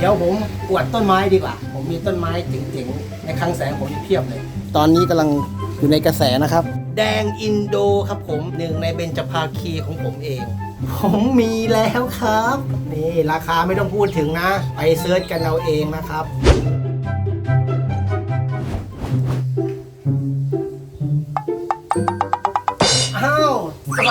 เดี๋ยวผมอวดต้นไม้ดีกว่า ผมมีต้นไม้เจ๋งๆในคลังแสงผมนี่เพียบเลย ตอนนี้กำลังอยู่ในกระแสนะครับ แดงอินโดครับผมหนึ่งในเบญจภาคีของผมเอง ผมมีแล้วครับ นี่ราคาไม่ต้องพูดถึงนะ ไปเซิร์ชกันเอาเองนะครับ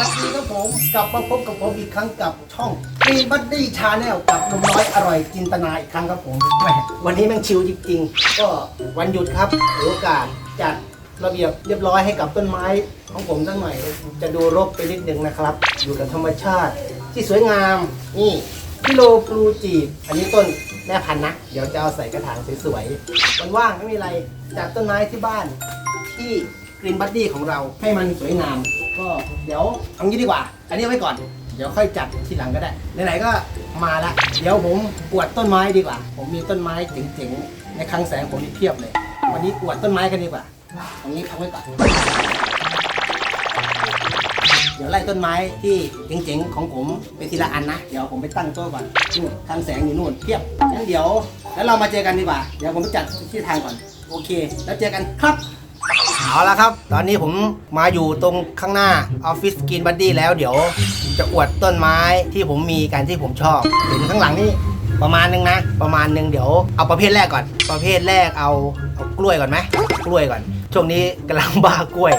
วัสดีครับผมกลับมาพบกับผมอีกครั้งกับช่องฟีบัดดี้ชาแนลกับนมน้อยอร่อยจินตนาอีกครั้งครับผมแหมวันนี้แมันชิลจริงๆ ก็วันหยุดครับถือโอกาสจัดระเบียบเรียบร้อยให้กับต้นไม้ของผมสักหน่อย จะดูรกไปนิดนึงนะครับ อยู่กับธรรมชาติที่สวยงามนี่พิโลปลูจีบอันนี้ต้นแม่พันธุ์นะ เดี๋ยวจะเอาใส่กระถางสวยๆวันว่างไม่มีอะไรจัดต้นไม้ที่บ้านที่กรีนบัดดี้ของเราให้มันสวยงาม ก็เดี๋ยวเอางี้ดีกว่า อันนี้เอาไว้ก่อน เดี๋ยวค่อยจัดทีหลังก็ได้ ไหนๆก็มาละ เดี๋ยวผมอวดต้นไม้ดีกว่า ผมมีต้นไม้เจ๋งๆ ในคลังแสงผมนี่เพียบเลย วันนี้อวดต้นไม้กันดีกว่าตรงนี้เอาไว้ก่อน เดี๋ยวไล่ต้นไม้ที่เจ๋งๆของผมไปทีละอันนะ เดี๋ยวผมไปตั้งโต๊ะก่อนนู่นคลังแสงอยู่นู่นเพียบ งั้นเดี๋ยว แล้วเรามาเจอกันดีกว่า เดี๋ยวผมไปจัดที่ทางก่อน โอเค แล้วเจอกันครับ เอาละครับ ตอนนี้ผมมาอยู่ตรงข้างหน้าออฟฟิศกินบัดดี้แล้วเดี๋ยวจะอวดต้นไม้ที่ผมมีกันที่ผมชอบเห็นข้างหลังนี่ประมาณนึงนะ ประมาณนึงเดี๋ยวเอาประเภทแรกก่อน ประเภทแรกเอาเอากล้วยก่อนไหมกล้วยก่อน ช่วงนี้กำลังบ้ากล้วย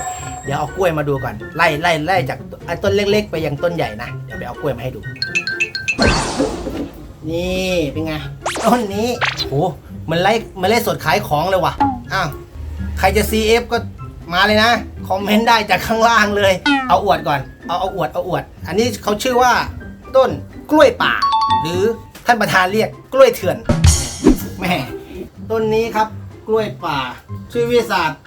เดี๋ยวเอากล้วยมาดูก่อน ไล่ไล่ไล่จากไอ้ต้นเล็ก ๆ ไปยังต้นใหญ่นะเดี๋ยวไปเอากล้วยมาให้ดู นี่เป็นไงต้นนี้โหมันไล่มันไล่สดขายของเลยว่ะอ้าว ใครจะ CF ก็มาเลยนะ คอมเมนต์ได้จากข้างล่างเลย เอาอวดก่อน เอาเอาอวดเอาอวด อันนี้เขาชื่อว่าต้นกล้วยป่า หรือท่านประธานเรียกกล้วยเถื่อนแม่ต้นนี้ครับกล้วยป่า ชื่อวิทยาศาสตร์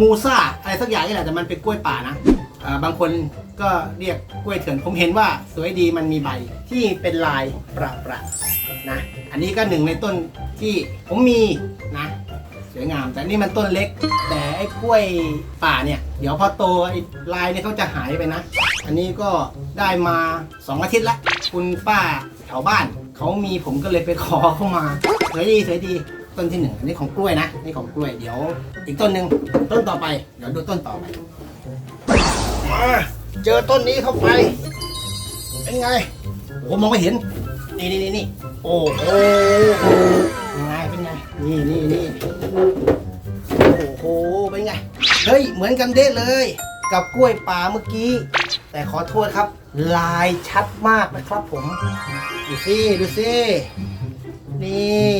มูซาอะไรสักอย่างนี่แหละแต่มันเป็นกล้วยป่านะอ่าบางคนก็เรียกกล้วยเถื่อน ผมเห็นว่าสวยดีมันมีใบที่เป็นลายประประนะ อันนี้ก็หนึ่งในต้นที่ผมมีนะ สวยงาม แต่นี่มันต้นเล็ก แต่ไอ้กล้วยป่าเนี่ย เดี๋ยวพอโตไอ้ลายเนี่ยเขาจะหายไปนะ อันนี้ก็ได้มาสองอาทิตย์ละ คุณป้าแถวบ้าน เขามีผมก็เลยไปขอเข้ามาสวยดีสวยดีต้นที่หนึ่งอันนี้ของกล้วยนะนี่ของกล้วยเดี๋ยว อีกต้นหนึ่งต้นต่อไป เดี๋ยวดูต้นต่อไปมาเจอต้นนี้เข้าไปเป็นไงโอ้โหมองไม่เห็น นี่นี่นี่นี่โอ้โห ไง นี่นี่นี่โอ้โห เป็นไง เฮ้ย เหมือนกันเด้เลย กับกล้วยป่าเมื่อกี้ แต่ขอโทษครับ ลายชัดมากนะครับผม ดูสิ ดูสิ นี่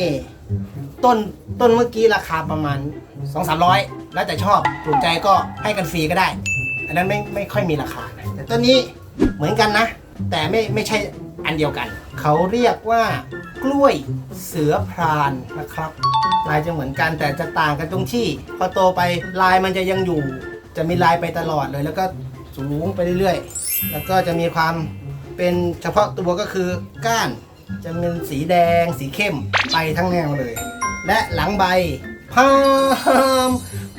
ต้น ต้นเมื่อกี้ราคาประมาณ 2 3 0 0 แล้วแต่ชอบ ถูกใจก็ให้กันฟรีก็ได้ อันนั้นไม่ไม่ค่อยมีราคานะแต่ต้นนี้เหมือนกันนะ แต่ไม่ไม่ใช่ อันเดียวกัน เขาเรียกว่ากล้วยเสือพรานนะครับ ลายจะเหมือนกันแต่จะต่างกันตรงที่ พอโตไปลายมันจะยังอยู่ จะมีลายไปตลอดเลย แล้วก็สูงไปเรื่อยๆ แล้วก็จะมีความเป็นเฉพาะตัวก็คือก้านจะเป็นสีแดง สีเข้มไปทั้งแนวเลย และหลังใบพาม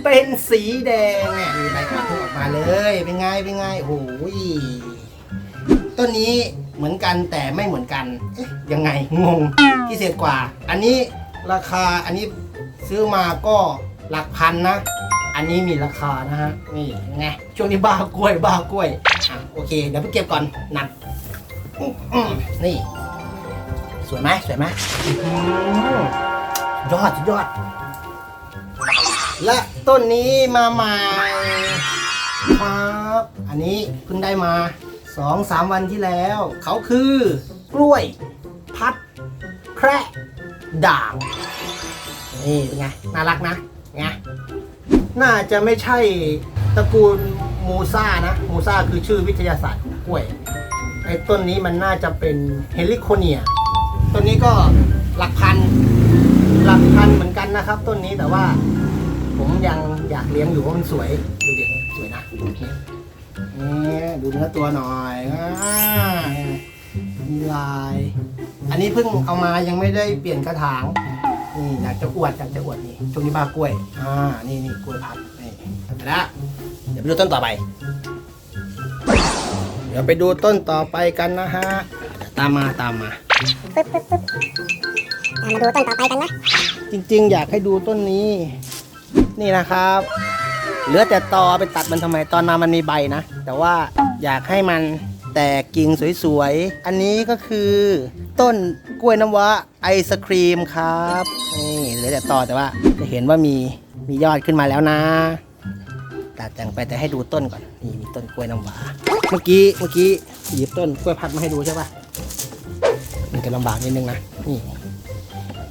เป็นสีแดงเนี่ยมีใบกระทุกออกมาเลย เป็นไง เป็นไงโอ้โหต้นนี้ เหมือนกันแต่ไม่เหมือนกันเอ๊ะยังไงงงพิเศษกว่า อันนี้ราคาอันนี้ซื้อมาก็หลักพันนะ อันนี้มีราคานะฮะนี่ไงช่วงนี้บ้ากล้วยบ้ากล้วยอะโอเค เดี๋ยวไปเก็บก่อนหนักนี่ สวยไหมสวยไหมยอดสุดยอด และต้นนี้มาใหม่ครับ อันนี้เพิ่งได้มา สองสามวันที่แล้ว เขาคือ กล้วย พัด แคระด่างนี่เป็นไง น่ารักนะไงน่าจะไม่ใช่ตระกูลมูซ่านะ มูซ่าคือชื่อวิทยาศาสตร์ของกล้วยไอ้ต้นนี้มันน่าจะเป็นเฮลิโคเนียต้นนี้ก็หลักพัน หลักพันเหมือนกันนะครับ ต้นนี้แต่ว่า ผมยังอยากเลี้ยงอยู่เพราะมันสวย ดูเนื้อตัวหน่อยอ่ามีลาย อันนี้เพิ่งเอามายังไม่ได้เปลี่ยนกระถาง นี่อยากจะอวดอยากจะอวดนี่ช่วงนี้บ้ากล้วย อ่า นี่นี่กล้วยพับนี่ไปละเดี๋ยวไปดูต้นต่อไป เดี๋ยวไปดูต้นต่อไปกันนะฮะเดี๋ยวตามมาตามมาปึ๊บปึ๊บปึ๊บอะมาดูต้นต่อไปกันนะ จริง ๆ อยากให้ดูต้นนี้ นี่นะครับ เหลือแต่ตอไปตัดมันทำไมตอนมามันมีใบนะ แต่ว่าอยากให้มันแตกกิ่งสวยๆ อันนี้ก็คือต้นกล้วยน้ำว้าไอศครีมครับนี่เหลือแต่ตอแต่ว่าจะเห็นว่ามีมียอดขึ้นมาแล้วนะตัดแต่งไปแต่ให้ดูต้นก่อนนี่มีต้นกล้วยน้ำว้าเมื่อกี้เมื่อกี้หยิบต้นกล้วยพัดมาให้ดูใช่ปะมันจะลำบากนิดนึงนะนี่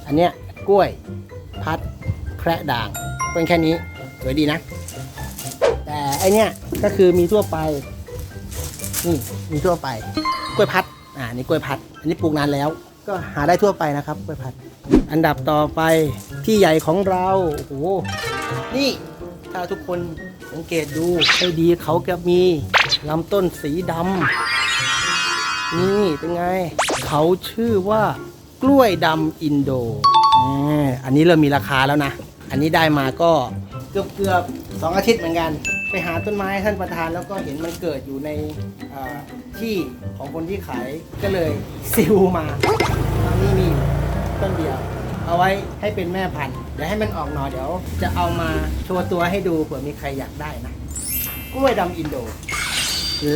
อันเนี้ยกล้วยพัดแคระด่างเป็นแค่นี้สวยดีนะ ไอเนี้ยก็คือมีทั่วไปนี่มีทั่วไป กล้วยพัดอ่านี่กล้วยพัด อันนี้ปลูกนานแล้ว ก็หาได้ทั่วไปนะครับกล้วยพัด อันดับต่อไปที่ใหญ่ของเราโอ้โหนี่ถ้าทุกคนสังเกตดูให้ดีเขาจะมีลำต้นสีดำนี่เป็นไง เขาชื่อว่ากล้วยดำอินโดอันนี้เริ่มมีราคาแล้วนะ อันนี้ได้มาก็เกือบเกือบสองอาทิตย์เหมือนกัน ไปหาต้นไม้ท่านประธานแล้วก็เห็นมันเกิดอยู่ในที่ของคนที่ขายก็เลยซิลมาตอนนี้มีต้นเดียว เอาไว้ให้เป็นแม่พันธุ์เดี๋ยวให้มันออกหน่อเดี๋ยว จะเอามาโชว์ตัวให้ดูเผื่อมีใครอยากได้นะกล้วยดำอินโด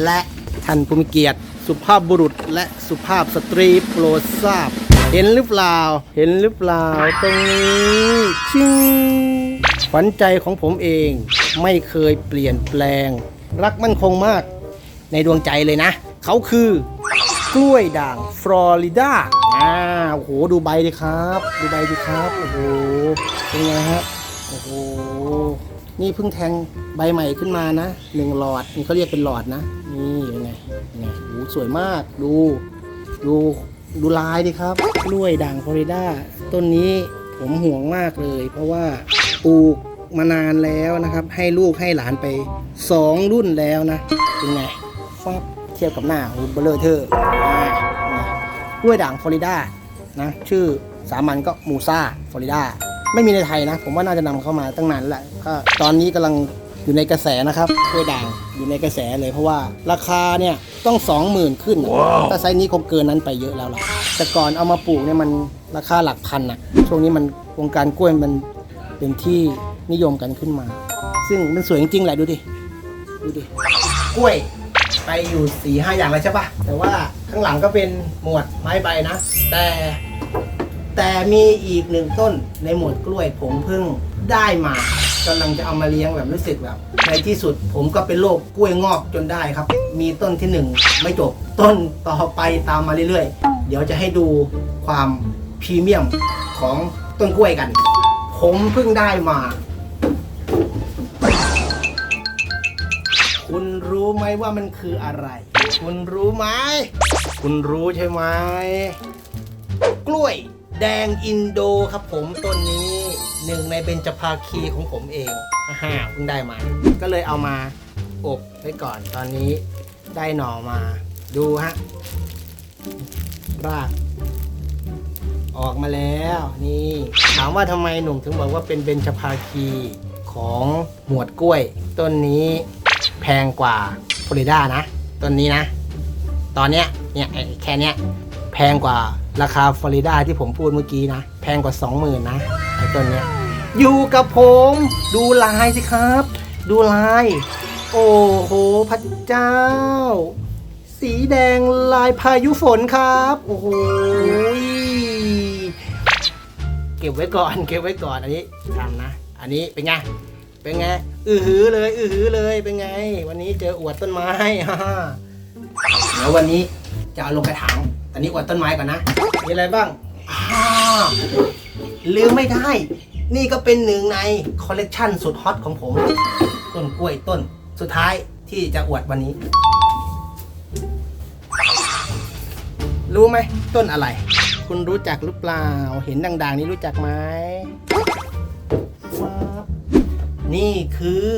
และท่านผู้มีเกียรติ สุภาพบุรุษและสุภาพสตรีโปรดทราบ เห็นหรือเปล่า เห็นหรือเปล่าตรงนี้ชิงขวัญใจของผมเอง ไม่เคยเปลี่ยนแปลง รักมั่นคงมากในดวงใจเลยนะ เขาคือกล้วยด่างฟลอริดาอ่าโอ้โหดูใบดิครับ ดูใบดิครับ โอ้โห เป็นไงฮะ โอ้โห นี่เพิ่งแทงใบใหม่ขึ้นมานะหนึ่งหลอด นี่เขาเรียกเป็นหลอดนะ นี่เป็นไงนไงโอ้โหสวยมาก ดู ดูดูลายดิครับ กล้วยด่างฟลอริดา ต้นนี้ผมห่วงมากเลย เพราะว่าปลูก มานานแล้วนะครับ ให้ลูกให้หลานไปสองรุ่นแล้วนะเป็นไงฟับเทียบกับหน้าโอ้โหเบลอเทอร์อ่าเป็นไงกล้วยด่างฟลอริดานะชื่อสามัญก็มูซาฟลอริดาไม่มีในไทยนะ ผมว่าน่าจะนำเข้ามาตั้งนานแล้วแหละก็ตอนนี้กำลังอยู่ในกระแสนะครับกล้วยด่างอยู่ในกระแสเลยเพราะว่าราคาเนี่ยต้อง 20,000 ขึ้นนะถ้าไซส์นี้คงเกินนั้นไปเยอะแล้วล่ะแต่ก่อนเอามาปลูกเนี่ยมันราคาหลักพันนะช่วงนี้มันวงการกล้วยมันเป็นที่ นิยมกันขึ้นมา ซึ่งมันสวยจริงๆแหละดูดิ ดูดิ กล้วยไปอยู่สี่ห้าอย่างแล้วใช่ปะแต่ว่าข้างหลังก็เป็นหมวดไม้ใบนะ แต่แต่มีอีกหนึ่งต้นในหมวดกล้วยผมเพิ่งได้มากำลังจะเอามาเลี้ยงแบบรู้สึกแบบในที่สุดผมก็เป็นโรคกล้วยงอกจนได้ครับ มีต้นที่หนึ่งไม่จบต้นต่อไปตามมาเรื่อยๆ เดี๋ยวจะให้ดูความพรีเมียมของต้นกล้วยกัน ผมเพิ่งได้มา รู้ไหมว่ามันคืออะไร คุณรู้ไหม คุณรู้ใช่ไหม กล้วยแดงอินโดครับผมต้นนี้หนึ่งในเบญจภาคีของผมเองอ่าฮะเพิ่งได้มา ก็เลยเอามาอบไว้ก่อนตอนนี้ได้หน่อมา ดูฮะ ราก ออกมาแล้วนี่ ถามว่าทำไมหนุ่มถึงบอกว่าเป็นเบญจภาคีของหมวดกล้วย ต้นนี้ แพงกว่าฟลอริดานะต้นนี้นะ ตอนเนี้ยเนี่ยแค่เนี้ยแพงกว่าราคาฟลอริดาที่ผมพูดเมื่อกี้นะ แพงกว่า 20,000นะไอ้ต้นเนี้ยอยู่กับผมดูลายสิครับ ดูลาย โอ้โหพระเจ้า สีแดงลายพายุฝนครับ โอ้โหเก็บไว้ก่อน เก็บไว้ก่อนอันนี้ทำนะ อันนี้เป็นไง เป็นไง อือหือเลย อือหือเลย เป็นไง วันนี้เจออวดต้นไม้ฮ่าเดี๋ยววันนี้จะเอาลงกระถาง ตอนนี้อวดต้นไม้ก่อนนะ มีอะไรบ้างอ่าลืมไม่ได้ นี่ก็เป็นหนึ่งในคอลเลกชันสุดฮอตของผม ต้นกล้วยต้นสุดท้ายที่จะอวดวันนี้ รู้ไหมต้นอะไร คุณรู้จักหรือเปล่า เห็นดังๆ นี้รู้จักไหม นี่คือ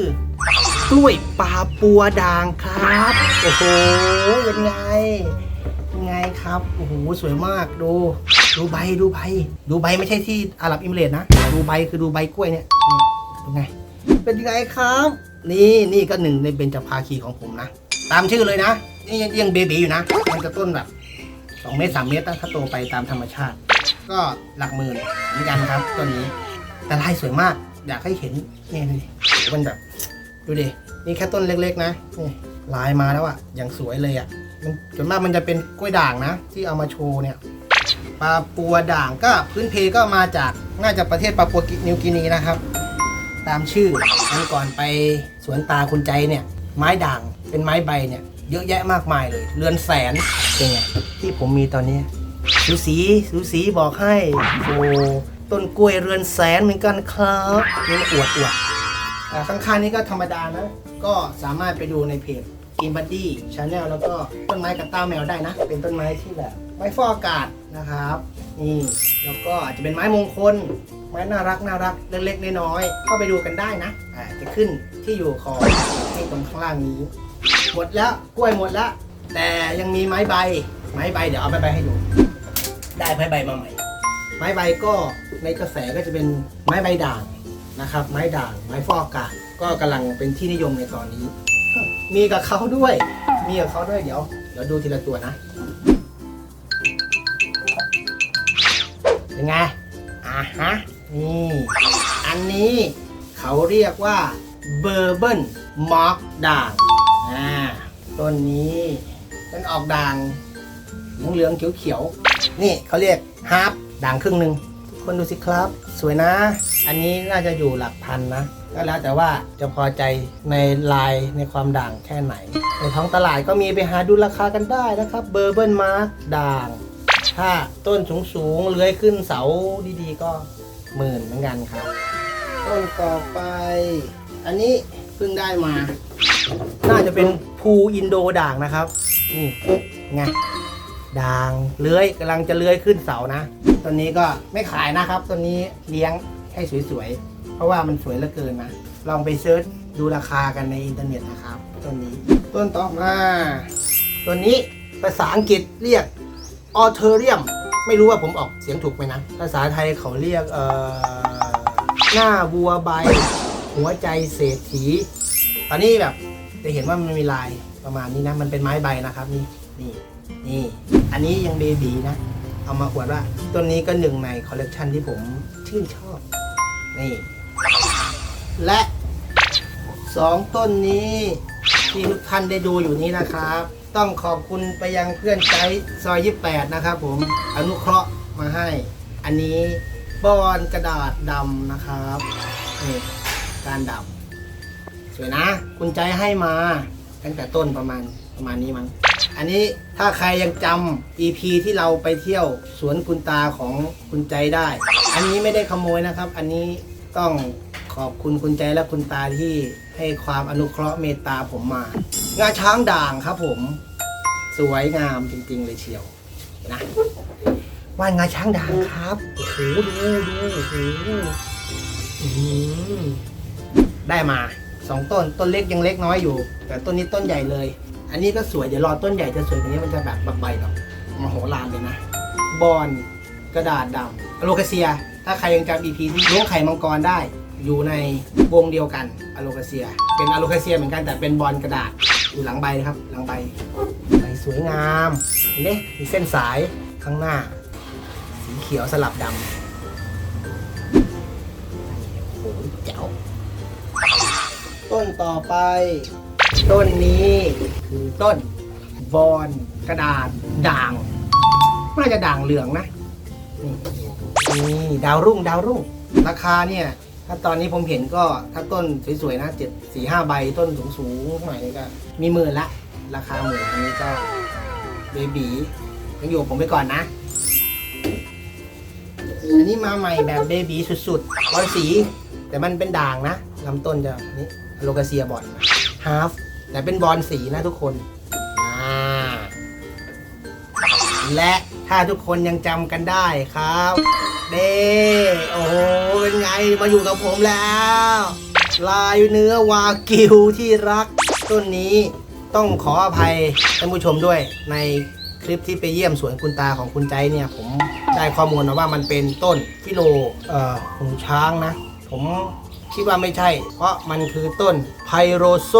กล้วยปลาปัวด่างครับ โอ้โห เป็นไง เป็นไงครับ โอ้โห สวยมาก ดู ดูใบ ดูใบ ดูใบไม่ใช่ที่อาหรับอิมเรตนะ ดูใบคือดูใบกล้วยเนี่ย เป็นไง เป็นยังไงครับ นี่นี่ก็หนึ่งในเบญจภาคีของผมนะ ตามชื่อเลยนะ นี่ยังยังเบบีอยู่นะ มันจะต้นแบบ2เมตร3เมตรถ้าโตไปตามธรรมชาติ ก็หลักหมื่นเหมือนกันครับต้นนี้ แต่ลายสวยมาก อยากให้เห็นนี่ดูดิมันแบบดูดินี่แค่ต้นเล็กๆ นะนี่ลายมาแล้วอะอย่างสวยเลยอะมันส่วนมากมันจะเป็นกล้วยด่างนะ ที่เอามาโชว์เนี่ยปลาปัวด่างก็พื้นเพก็มาจากน่าจะประเทศปาปัวนิวกินีนะครับ ตามชื่อวันก่อนไปสวนตาคุณใจเนี่ย ไม้ด่างเป็นไม้ใบเนี่ยเยอะแยะมากมายเลย เรือนแสนเป็นไงที่ผมมีตอนนี้สูสีสูสีบอกให้โอ้ ต้นกล้วยเรือนแสนเหมือนกันครับนี่อวดอวดอ่าข้างๆนี้ก็ธรรมดานะ ก็สามารถไปดูในเพจกินบัดดี้ชาแนลแล้วก็ต้นไม้กับต้าแมวได้นะ เป็นต้นไม้ที่แบบไม้ฟอกอากาศนะครับนี่แล้วก็อาจจะเป็นไม้มงคล ไม้น่ารักน่ารักเล็กๆน้อยๆเข้าไปดูกันได้นะอ่าจะขึ้นที่อยู่ของให้ตรงข้างล่างนี้ หมดแล้วกล้วยหมดแล้วแต่ยังมีไม้ใบ ไม้ใบเดี๋ยวเอาไม้ใบให้ดู ได้ไม้ใบมาใหม่ ไม้ใบก็ในกระแสก็จะเป็นไม้ใบด่างนะครับ ไม้ด่าง ไม้ฟอกอากาศก็กำลังเป็นที่นิยมในตอนนี้ มีกับเขาด้วย มีกับเขาด้วยเดี๋ยวเดี๋ยวดูทีละตัวนะเป็นไงอะฮะนี่อันนี้เขาเรียกว่าเบอร์เบิลมาร์กด่างอ่าต้นนี้เป็นออกด่างเหลืองๆเขียวๆนี่เขาเรียกฮาร์ป ด่างครึ่งหนึ่งทุกคนดูสิครับ สวยนะ อันนี้น่าจะอยู่หลักพันนะก็แล้วแต่ว่าจะพอใจในลายในความด่างแค่ไหน ในท้องตลาดก็มีไปหาดูราคากันได้นะครับเบอร์เบิลมาร์กด่าง ถ้าต้นสูงๆเลื้อยขึ้นเสาดีๆ ก็หมื่นเหมือนกันครับ ต้นต่อไป อันนี้เพิ่งได้มา น่าจะเป็นภูอินโดด่างนะครับ นี่ไง ด่างเลื้อยกำลังจะเลื้อยขึ้นเสานะต้นนี้ก็ไม่ขายนะครับต้นนี้เลี้ยงให้สวยๆ เพราะว่ามันสวยเหลือเกินนะ ลองไปเซิร์ชดูราคากันในอินเทอร์เน็ตนะครับต้นนี้ ต้นต่อมาต้นนี้ภาษาอังกฤษเรียกออเทอเรียม ไม่รู้ว่าผมออกเสียงถูกไหมนะ ภาษาไทยเขาเรียกเอ่อหน้าบัวใบ หัวใจเศรษฐี ตอนนี้แบบจะเห็นว่ามันมีลายประมาณนี้นะ มันเป็นไม้ใบนะครับนี่นี่ นี่ อันนี้ยังเบบีนะ เอามาอวดว่าต้นนี้ก็หนึ่งในคอลเลกชันที่ผมชื่นชอบ นี่ และสองต้นนี้ที่ทุกท่านได้ดูอยู่นี้นะครับ ต้องขอบคุณไปยังเพื่อนใจซอย 28 นะครับผมอนุเคราะห์มาให้ อันนี้บอนกระดาษดำนะครับนี่การดำสวยนะ คุณใจให้มาตั้งแต่ต้นประมาณ ประมาณนี้มั้ง อันนี้ถ้าใครยังจำ EP ที่เราไปเที่ยวสวนคุณตาของคุณใจได้ อันนี้ไม่ได้ขโมยนะครับ อันนี้ต้องขอบคุณคุณใจและคุณตาที่ให้ความอนุเคราะห์เมตตาผมมา งาช้างด่างครับผม สวยงามจริงๆเลยเชียวนะว่านงาช้างด่างครับโอ้โหดูดูโอ้โหได้มาสองต้นต้นเล็กยังเล็กน้อยอยู่ แต่ต้นนี้ต้นใหญ่เลย อันนี้ก็สวยเดี๋ยวรอต้นใหญ่จะสวยกว่านี้มันจะแบบแบบใบแบบมโหฬารเลยนะ บอลกระดาษดำอโลคาเซีย ถ้าใครยังจำ EP ที่ล้วงไข่มังกรได้ อยู่ในวงเดียวกันอโลคาเซีย เป็นอโลคาเซียเหมือนกันแต่เป็นบอลกระดาษอยู่หลังใบนะครับ หลังใบใบสวยงามเห็นไหมมีเส้นสายข้างหน้า สีเขียวสลับดำโอ้โหเจ๋วต้นต่อไป ต้นนี้คือต้นบอนกระดาษด่าง น่าจะด่างเหลืองนะ นี่ดาวรุ่งดาวรุ่ง ราคาเนี่ย ถ้าตอนนี้ผมเห็นก็ถ้าต้นสวยๆนะเจ็ดสี่ห้าใบต้นสูงๆหน่อยก็ มีหมื่นละ ราคาหมื่นอันนี้ก็เบบียังอยู่ผมไปก่อนนะอันนี้มาใหม่แบบเบบีสุดๆร้อยสี แต่มันเป็นด่างนะลำต้นจะนี่โลกาเซียบอลฮาฟ แต่เป็นบอลสีนะทุกคน และถ้าทุกคนยังจำกันได้ครับ เด้โอ้โห เป็นไงมาอยู่กับผมแล้ว ลายเนื้อวากิวที่รัก ต้นนี้ต้องขออภัยท่านผู้ชมด้วยในคลิปที่ไปเยี่ยมสวนคุณตาของคุณใจเนี่ย ผมได้ข้อมูลมาว่ามันเป็นต้นฟิโลเอ่อหูช้างนะ ผมคิดว่าไม่ใช่ เพราะมันคือต้นไพโรโซ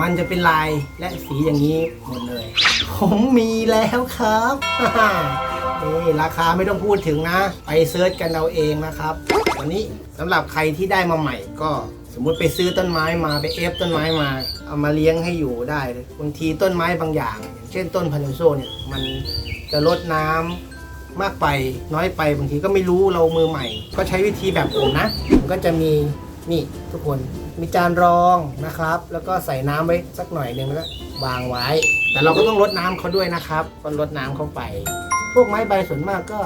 มันจะเป็นลายและสีอย่างนี้หมดเลย ผมมีแล้วครับนี่ราคาไม่ต้องพูดถึงนะ ไปเซิร์ชกันเอาเองนะครับวันนี้สำหรับใครที่ได้มาใหม่ก็สมมุติไปซื้อต้นไม้มาไปเอฟต้นไม้มา เอามาเลี้ยงให้อยู่ได้บางทีต้นไม้บางอย่างอย่างเช่นต้นพันธุ์โซเนี่ยมันจะลดน้ำมากไปน้อยไปบางทีก็ไม่รู้เรามือใหม่ ก็ใช้วิธีแบบผมนะผมก็จะมีนี่ทุกคน มีจานรองนะครับ แล้วก็ใส่น้ำไว้สักหน่อยหนึ่งแล้วก็วางไว้ แต่เราก็ต้องลดน้ำเขาด้วยนะครับ ก็ลดน้ำเข้าไป พวกไม้ใบส่วนมากก็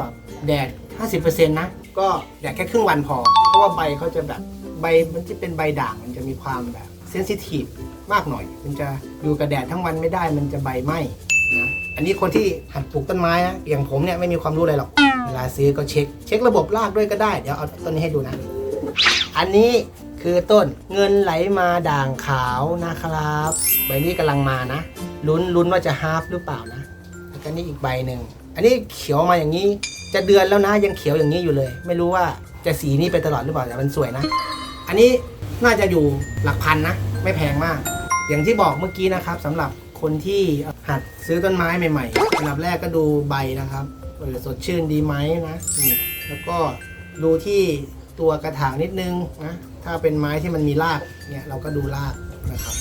แดด 50%นะ ก็แดดแค่ครึ่งวันพอ เพราะว่าใบเขาจะแบบใบมันจะเป็นใบด่างมันจะมีความแบบเซนซิทีฟมากหน่อย มันจะอยู่กับแดดทั้งวันไม่ได้มันจะใบไหม้นะอันนี้คนที่หัดปลูกต้นไม้นะอย่างผมเนี่ยไม่มีความรู้อะไรหรอกเวลาซื้อก็เช็ค เช็คระบบรากด้วยก็ได้ เดี๋ยวเอาต้นนี้ให้ดูนะ อันนี้ คือต้นเงินไหลมาด่างขาวนะครับ ใบนี้กำลังมานะ ลุ้นลุ้นว่าจะฮาร์ฟหรือเปล่านะแล้วก็นี่อีกใบหนึ่ง อันนี้เขียวมาอย่างนี้ จะเดือนแล้วนะยังเขียวอย่างนี้อยู่เลย ไม่รู้ว่าจะสีนี้ไปตลอดหรือเปล่าแต่มันสวยนะ อันนี้น่าจะอยู่หลักพันนะ ไม่แพงมาก อย่างที่บอกเมื่อกี้นะครับสำหรับคนที่หัดซื้อต้นไม้ใหม่ๆอันดับแรกก็ดูใบนะครับสดชื่นดีไหมนะนี่แล้วก็ดูที่ตัวกระถางนิดนึงนะ ถ้าเป็นไม้ที่มันมีรากเนี่ยเราก็ดูรากนะครับ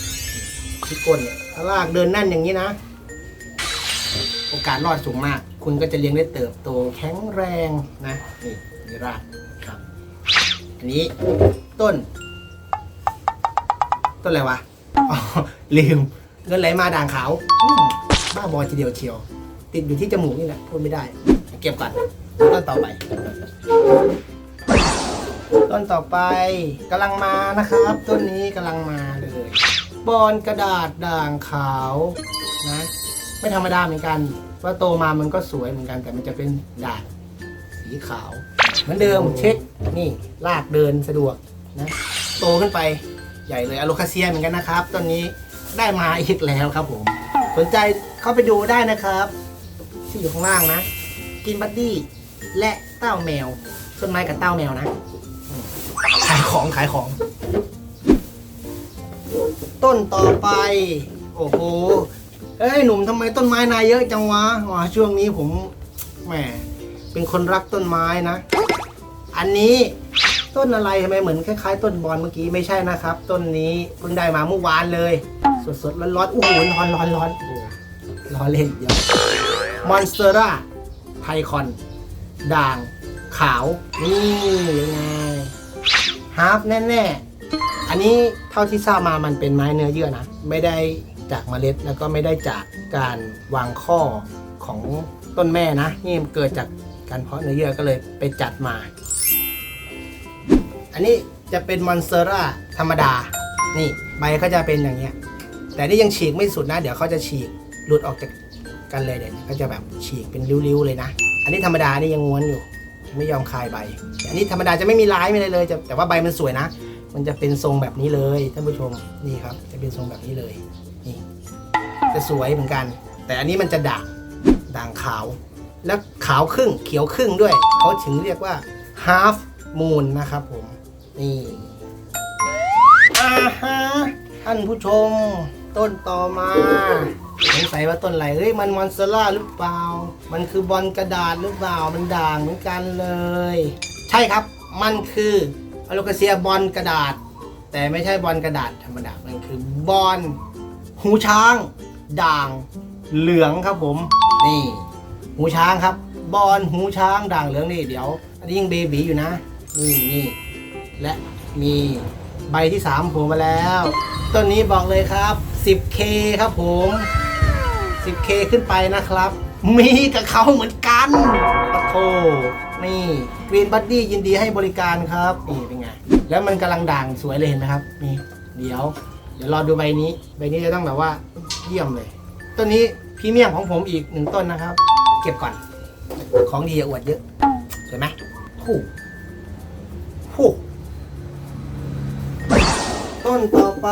ที่ก้นเนี่ยถ้ารากเดินแน่นอย่างนี้นะ โอกาสรอดสูงมาก คุณก็จะเลี้ยงได้เติบโตแข็งแรงนะนี่มีรากครับอันนี้ต้น ต้นอะไรวะอ๋อลืมเงินไหลมาด่างขาวบ้าบอทีเดียวเชียว ติดอยู่ที่จมูกนี่แหละพูดไม่ได้ เก็บก่อนต้นต่อไป ต้นต่อไปกำลังมานะครับ ต้นนี้กำลังมาเลยบอนกระดาษด่างขาวนะ ไม่ธรรมดาเหมือนกัน ว่าโตมามันก็สวยเหมือนกัน แต่มันจะเป็นด่างสีขาว เหมือนเดิมเช็คนี่ลากเดินสะดวกนะ โตขึ้นไปใหญ่เลยอะโลคาเซียเหมือนกันนะครับต้นนี้ได้มาอีกแล้วครับผม สนใจเข้าไปดูได้นะครับ ที่อยู่ข้างล่างนะ กินบัดดี้และเต้าแมวต้นไม้กับเต้าแมวนะ ขายของขายของ ต้นต่อไป โอ้โหเอ้ยหนุ่มทำไมต้นไม้นายเยอะจังวะว้าช่วงนี้ผมแหมเป็นคนรักต้นไม้นะ อันนี้ต้นอะไรทำไมเหมือนคล้ายๆ ต้นบอลเมื่อกี้ไม่ใช่นะครับ ต้นนี้เพิ่งได้มาเมื่อวานเลย สดๆร้อนๆโอ้โหร้อนร้อนร้อนโอ้ร้อนเล่นเดี๋ยวมอนสเตอร่าไทคอน ด่างขาว นี่ยังไงาร์ฟแน่ๆ อันนี้เท่าที่ทราบมามันเป็นไม้เนื้อเยื่อนะ ไม่ได้จากเมล็ดแล้วก็ไม่ได้จากการวางข้อของต้นแม่นะ นี่เกิดจากการเพาะเนื้อเยื่อก็เลยไปจัดมา อันนี้จะเป็นมอนเตอร่าธรรมดา นี่ใบเขาจะเป็นอย่างเงี้ย แต่นี่ยังฉีกไม่สุดนะ เดี๋ยวเขาจะฉีกหลุดออกจากกันเลยเดี๋ยวเขาจะแบบฉีกเป็นริ้วๆเลยนะ อันนี้ธรรมดานี่ยังม้วนอยู่ ไม่ยอมคลายใบ อันนี้ธรรมดาจะไม่มีลายไม่อะไรเลยจะแต่ว่าใบมันสวยนะ มันจะเป็นทรงแบบนี้เลยท่านผู้ชมนี่ครับ จะเป็นทรงแบบนี้เลยนี่จะสวยเหมือนกัน แต่อันนี้มันจะด่างด่างขาว แล้วขาวครึ่งเขียวครึ่งด้วยเขาถึงเรียกว่า half moon นะครับผมนี่อ่าฮะท่านผู้ชมต้นต่อมา งสัยว่าต้นอะไรเฮ้ยมันมอนสล่าหรือเปล่า มันคือบอลกระดาษหรือเปล่า มันด่างเหมือนกันเลย ใช่ครับ มันคืออโลคาเซียบอลกระดาษ แต่ไม่ใช่บอลกระดาษธรรมดา มันคือบอลหูช้าง ด่างเหลืองครับผม นี่ หูช้างครับ บอลหูช้างด่างเหลืองนี่เดี๋ยว อันนี้ยังเบบีอยู่นะ นี่นี่และมีใบที่3โผล่มาแล้ว ต้นนี้บอกเลยครับ 10K ครับผม 10K ขึ้นไปนะครับ มีกับเขาเหมือนกันปะโทนี่กรีนบัดดี้ยินดีให้บริการครับนี่เป็นไง แล้วมันกำลังด่างสวยเลยเห็นไหมครับ นี่ เดี๋ยว เดี๋ยวรอดูใบนี้ ใบนี้จะต้องแบบว่าเยี่ยมเลย ต้นนี้พรีเมียมของผมอีกหนึ่งต้นนะครับ เก็บก่อน ของดีอย่าอวดเยอะสวยไหมฮู้ฮู้ต้นต่อไป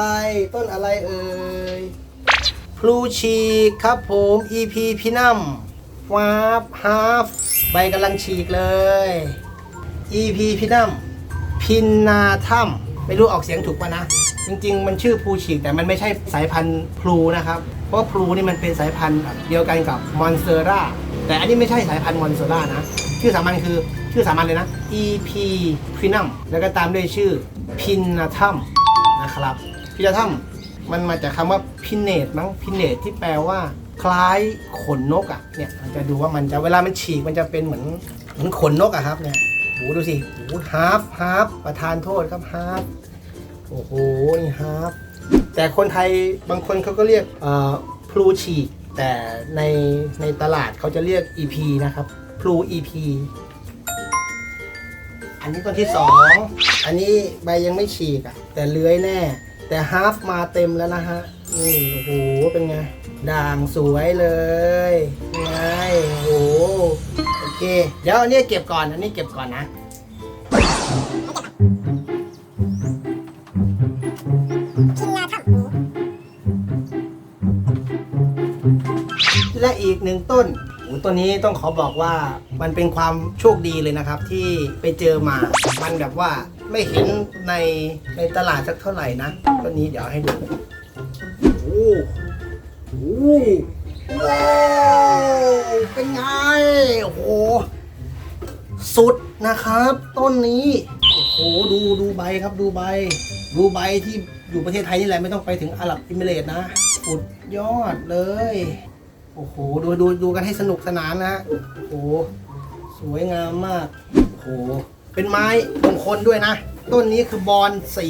ต้นอะไรเอ่ย พลูฉีครับผม EP พินัมวาบฮาฟใบกำลังฉีกเลย EP พินัมพินนาทัมไม่รู้ออกเสียงถูกป่ะนะ จริงๆ มันชื่อพลูฉีกแต่มันไม่ใช่สายพันธุ์พลูนะครับ เพราะพลูนี่มันเป็นสายพันธุ์เดียวกันกับมอนเซอร่าแต่อันนี้ไม่ใช่สายพันธุ์มอนเซอร่านะ ชื่อสามัญคือชื่อสามัญเลยนะ EP p r i n u m แล้วก็ตามด้วยชื่อ Pinnatum นะครับ Pinnatum มันมาจากคำว่า Pinnate มั้ง Pinnate ที่แปลว่า คล้ายขนนกอะเนี่ยมันจะดูว่ามันจะเวลามันฉีกมันจะเป็นเหมือนเหมือนขนนกอะครับเนี่ยโหดูสิโหฮาร์ฟฮาร์ฟประทานโทษครับฮาร์ฟโอ้โหนี่ฮาร์ฟแต่คนไทยบางคนเขาก็เรียกเอ่อพลูฉีกแต่ในในตลาดเขาจะเรียก EP นะครับพลู EP อันนี้ต้นที่สองอันนี้ใบยังไม่ฉีกอะแต่เลื้อยแน่ แต่ฮาร์ฟมาเต็มแล้วนะฮะ นี่โอ้โห เป็นไง ด่างสวยเลยไงโอ้โห โอเค เดี๋ยวอันนี้เก็บก่อน อันนี้เก็บก่อนนะและอีกหนึ่งต้นโอ้ต้นนี้ต้องขอบอกว่ามันเป็นความโชคดีเลยนะครับ ที่ไปเจอมา มันแบบว่า ไม่เห็นในในตลาดสักเท่าไหร่นะต้นนี้เดี๋ยวให้ดูโอ้โหว้าวเป็นไงโอ้โหสุดนะครับ ต้นนี้โอ้โหดูดูใบครับดูใบ ดูใบที่อยู่ประเทศไทยนี่แหละไม่ต้องไปถึงอาหรับอิมิเรตนะสุดยอดเลย โอ้โหดูดูดูกันให้สนุกสนานนะโอ้โหสวยงามมากโอ้โห เป็นไม้มงคลด้วยนะ ต้นนี้คือบอนสี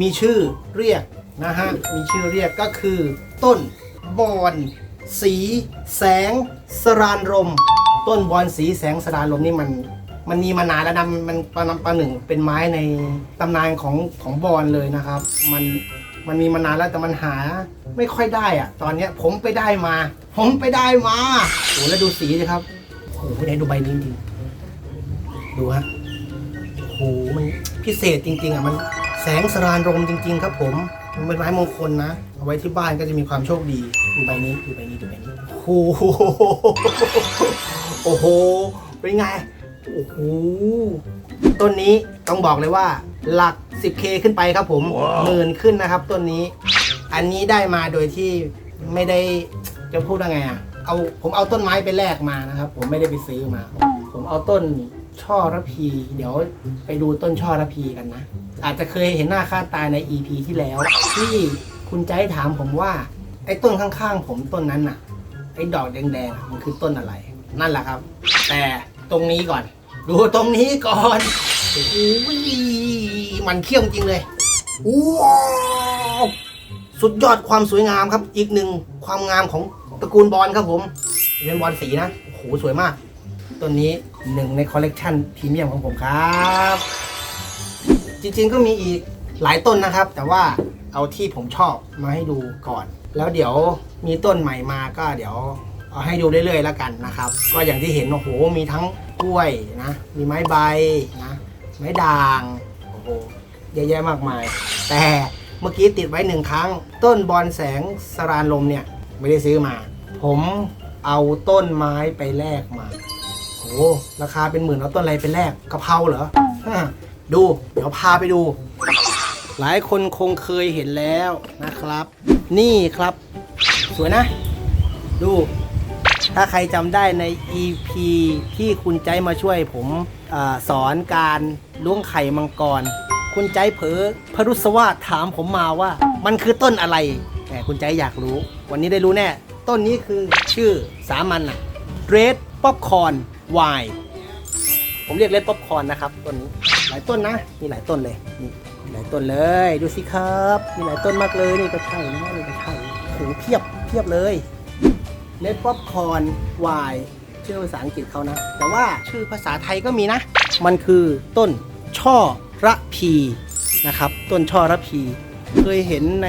มีชื่อเรียกนะฮะ มีชื่อเรียกก็คือ ต้นบอนสีแสงสรานรมต้นบอนสีแสงสรานรมนี่มันมันมีมานานแล้วนะมันปานำปาหนึ่งเป็นไม้ในตำนานของของบอนเลยนะครับ มันมันมีมานานแล้วแต่มันหาไม่ค่อยได้อะตอนเนี้ยผมไปได้มา ผมไปได้มาโอ้แล้วดูสีสิครับโอ้โหไหนดูใบนี้จริงดูฮะ โอ้โหมันพิเศษจริงๆอะมันแสงสรานรมจริง ๆ ครับ ผมมันเป็นไม้มงคลนะ เอาไว้ที่บ้านก็จะมีความโชคดีดูใบนี้ดูใบนี้ดูใบนี้โอ้โหโอ้โหเป็นไงโอ้โหต้นนี้ต้องบอกเลยว่าหลัก 10K ขึ้นไปครับผมหมื่นขึ้นนะครับต้นนี้ อันนี้ได้มาโดยที่ไม่ได้จะพูดว่าไงอะเอาผมเอาต้นไม้ไปแลกมานะครับ ผมไม่ได้ไปซื้อมา ผมเอาต้น ช่อระพี เดี๋ยวไปดูต้นช่อระพีกันนะ อาจจะเคยเห็นหน้าค่าตาใน EP ที่แล้ว ที่คุณใจถามผมว่า ไอ้ต้นข้างๆ ผมต้นนั้นน่ะ ไอ้ดอกแดงๆมันคือต้นอะไร นั่นแหละครับ แต่ตรงนี้ก่อน ดูตรงนี้ก่อนโอ้โหมันเขี้ยวจริงเลยว้าวสุดยอดความสวยงามครับ อีกหนึ่งความงามของตระกูลบอลครับผมเป็นบอลสีนะโอ้โหสวยมากต้นนี้ หนึ่งในคอลเลกชันพรีเมียมของผมครับ จริงๆก็มีอีกหลายต้นนะครับ แต่ว่าเอาที่ผมชอบมาให้ดูก่อน แล้วเดี๋ยวมีต้นใหม่มาก็เดี๋ยวเอาให้ดูเรื่อยๆแล้วกันนะครับ ก็อย่างที่เห็นโอ้โหมีทั้งกล้วยนะ มีไม้ใบนะ ไม้ด่างโอ้โหเยอะแยะมากมาย แต่เมื่อกี้ติดไว้หนึ่งครั้ง ต้นบอนแสงสรานลมเนี่ยไม่ได้ซื้อมา ผมเอาต้นไม้ไปแลกมา โอ้ราคาเป็นหมื่นเอาต้นอะไรไปแลกกะเพราเหรอดู เดี๋ยวพาไปดู หลายคนคงเคยเห็นแล้วนะครับ นี่ครับ สวยนะ ดู ถ้าใครจำได้ใน EP ที่คุณใจมาช่วยผมอสอนการล้วงไข่มังกร คุณใจเผอพรุสวาสถามผมมาว่า มันคือต้นอะไรแต่คุณใจอยากรู้ วันนี้ได้รู้แน่ ต้นนี้คือชื่อสามัญอะ Red Popcorn Wine ผมเรียก Red Popcorn นะครับต้นนี้หลายต้นนะ มีหลายต้นเลยนี่มีหลายต้นเลย ดูสิครับ มีหลายต้นมากเลยนี่ก็ใช่นะนี่ก็ใช่โอ้โหเพียบเพียบเลยเลดป๊อปคอนวายชื่อภาษาอังกฤษเขานะ แต่ว่าชื่อภาษาไทยก็มีนะ มันคือต้นช่อระพีนะครับ ต้นช่อระพี เคยเห็นใน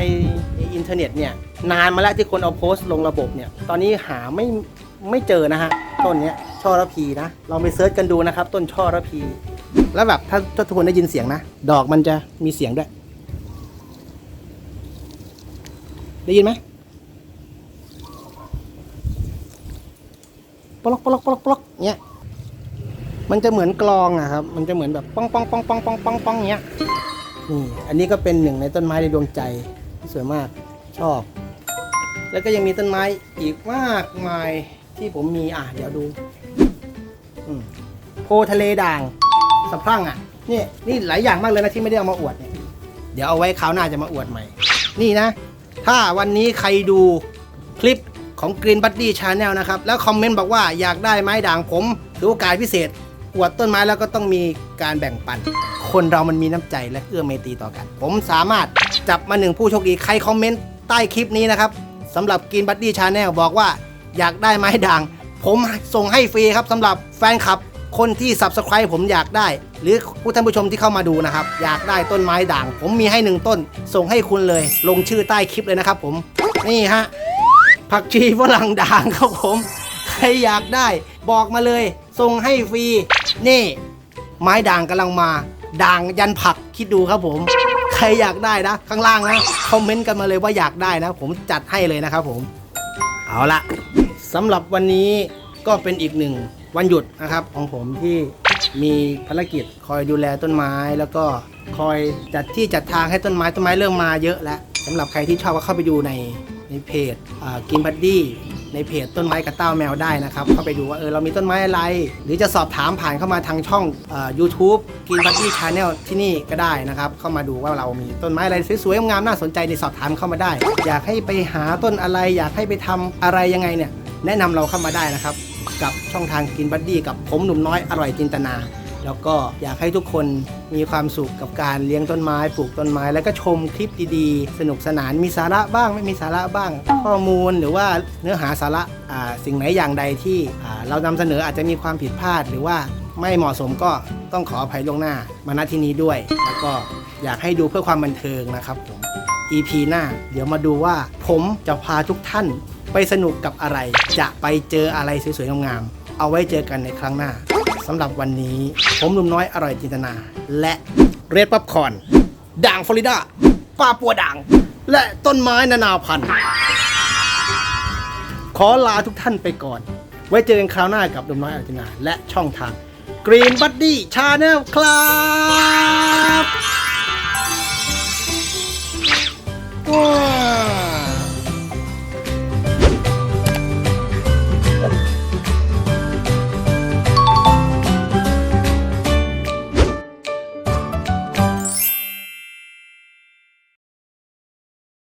อินเทอร์เน็ตเนี่ย นานมาแล้วที่คนเอาโพสต์ลงระบบเนี่ย ตอนนี้หาไม่ไม่เจอนะฮะ ต้นเนี้ยช่อระพีนะลองไปเซิร์ชกันดูนะครับ ต้นช่อระพี แล้วแบบถ้าถ้าทุกคนได้ยินเสียงนะ ดอกมันจะมีเสียงด้วย ได้ยินไหมปลอกปลอกปลอกปลอกเนี้ยมันจะเหมือนกลองอะครับ มันจะเหมือนแบบป้องป้องป้องป้องป้องป้องป้องเนี้ยนี่อันนี้ก็เป็นหนึ่งในต้นไม้ในดวงใจที่สวยมากชอบ แล้วก็ยังมีต้นไม้อีกมากมาย ที่ผมมีอะเดี๋ยวดูโพทะเลด่างสะพรั่งอะนี่นี่หลายอย่างมากเลยนะที่ไม่ได้เอามาอวดเนี่ยเดี๋ยวเอาไว้คราวหน้าจะมาอวดใหม่ นี่นะ ถ้าวันนี้ใครดูคลิปของ Green Buddy Channel นะครับ แล้วคอมเมนต์บอกว่าอยากได้ไม้ด่างผมถือโอกาสพิเศษ อวดต้นไม้แล้วก็ต้องมีการแบ่งปัน คนเรามันมีน้ำใจและเอื้อเมตีต่อกัน ผมสามารถจับมาหนึ่งผู้โชคดีใครคอมเมนต์ใต้คลิปนี้นะครับสำหรับ Green Buddy Channel บอกว่า อยากได้ไม้ด่าง ผมส่งให้ฟรีครับสำหรับแฟนคลับ คนที่ Subscribe ผมอยากได้ หรือผู้ท่านผู้ชมที่เข้ามาดูนะครับ อยากได้ต้นไม้ด่าง ผมมีให้หนึ่งต้น ส่งให้คุณเลย ลงชื่อใต้คลิปเลยนะครับผมนี่ฮะผักชีฝรั่งด่างครับผมใครอยากได้บอกมาเลย ส่งให้ฟรีนี่ ไม้ด่างกำลังมา ด่างยันผักคิดดูครับผม ใครอยากได้นะ ข้างล่างนะคอมเมนต์กันมาเลยว่าอยากได้นะ ผมจัดให้เลยนะครับผม เอาละ สำหรับวันนี้ก็เป็นอีกหนึ่งวันหยุดนะครับของผมที่มีภารกิจคอยดูแลต้นไม้ แล้วก็คอยจัดที่จัดทางให้ต้นไม้ต้นไม้เริ่มมาเยอะแล้วสำหรับใครที่ชอบก็เข้าไปดูในในเพจกินบัดดี้ในเพจต้นไม้กระเต้าแมวได้นะครับ เข้าไปดูว่าเออเรามีต้นไม้อะไร หรือจะสอบถามผ่านเข้ามาทางช่องยูทูบกินบัดดี้ชาแนลที่นี่ก็ได้นะครับ เข้ามาดูว่าเรามีต้นไม้อะไรสวยๆงามน่าสนใจในสอบถามเข้ามาได้ อยากให้ไปหาต้นอะไร อยากให้ไปทำอะไรยังไงเนี่ย แนะนำเราเข้ามาได้นะครับ กับช่องทางกินบัดดี้กับผมหนุ่มน้อยอร่อยจินตนา แล้วก็อยากให้ทุกคนมีความสุขกับการเลี้ยงต้นไม้ปลูกต้นไม้ แล้วก็ชมคลิปดีๆ สนุกสนานมีสาระบ้างไม่มีสาระบ้าง ข้อมูลหรือว่าเนื้อหาสาระาสิ่งไหนอย่างใดที่เรานำเสนออาจจะมีความผิดพลาด หรือว่าไม่เหมาะสมก็ต้องขออภัยล่วงหน้ามาณที่นี้ด้วย แล้วก็อยากให้ดูเพื่อความบันเทิงนะครับผม EP หน้า เดี๋ยวมาดูว่าผมจะพาทุกท่าน ไปสนุกกับอะไร จะไปเจออะไรสวยๆงามๆเอาไว้เจอกันในครั้งหน้าสำหรับวันนี้ผมหนุ่มน้อยอร่อยจินตนา และเรดป๊อปคอนด่างฟลอริดาปลาปัวด่าง และต้นไม้นานาพันธุ์ขอลาทุกท่านไปก่อน ไว้เจอกันคราวหน้ากับหนุ่มน้อยอร่อยจินตนา และช่องทางกรีนบัตตี้ชาแนลครับว้า